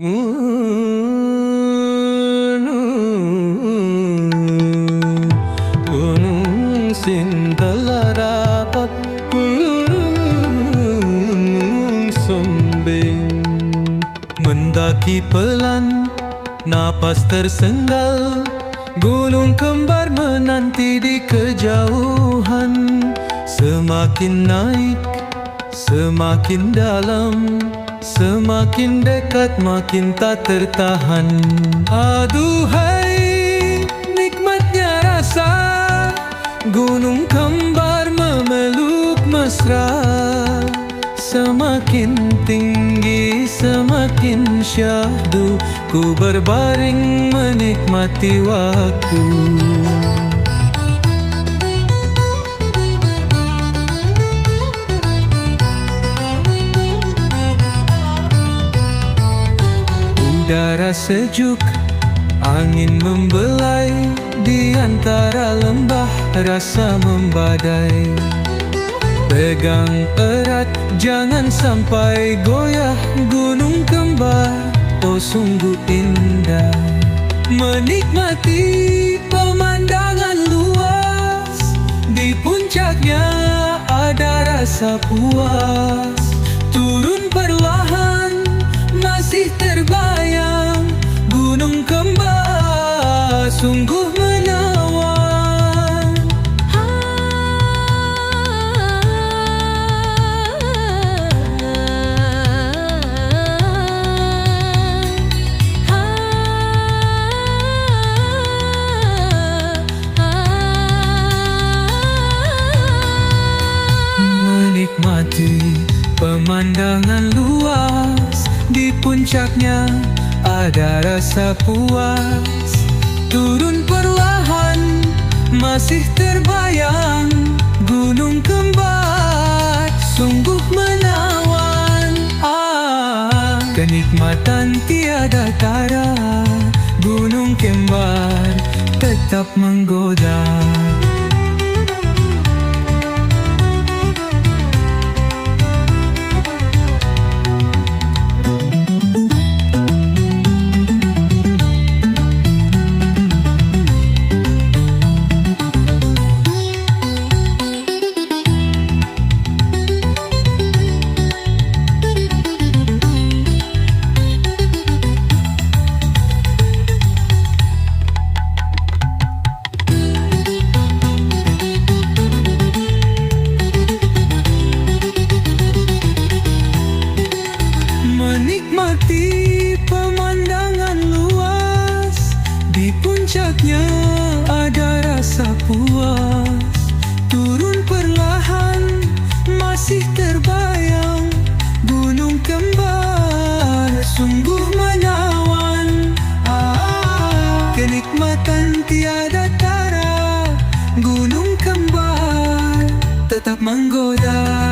Mendaki pelan Napas tersengal Gunung kembar menanti di kejauhan. Semakin naik Semakin dalam Semakin dekat makin tak tertahan. Aduhai nikmatnya rasa. Gunung kembar memeluk mesra. Semakin tinggi semakin syahdu. Ku berbaring menikmati waktu sejuk. Angin membelai Di antara lembah Rasa membadai. Pegang erat Jangan sampai goyah Gunung kembar. Oh sungguh indah Menikmati pemandangan luas. Di puncaknya ada rasa puas sungguh menawan. Menikmati pemandangan luas Di puncaknya ada rasa puas Turun perlahan masih terbayang Gunung kembar. Sungguh menawan ah, Kenikmatan tiada tara Gunung kembar tetap menggoda Menikmati pemandangan luas. Di puncaknya ada rasa puas. Turun perlahan masih terbayang. Gunung kembar sungguh menawan. Ah, Kenikmatan tiada tara. Gunung kembar tetap menggoda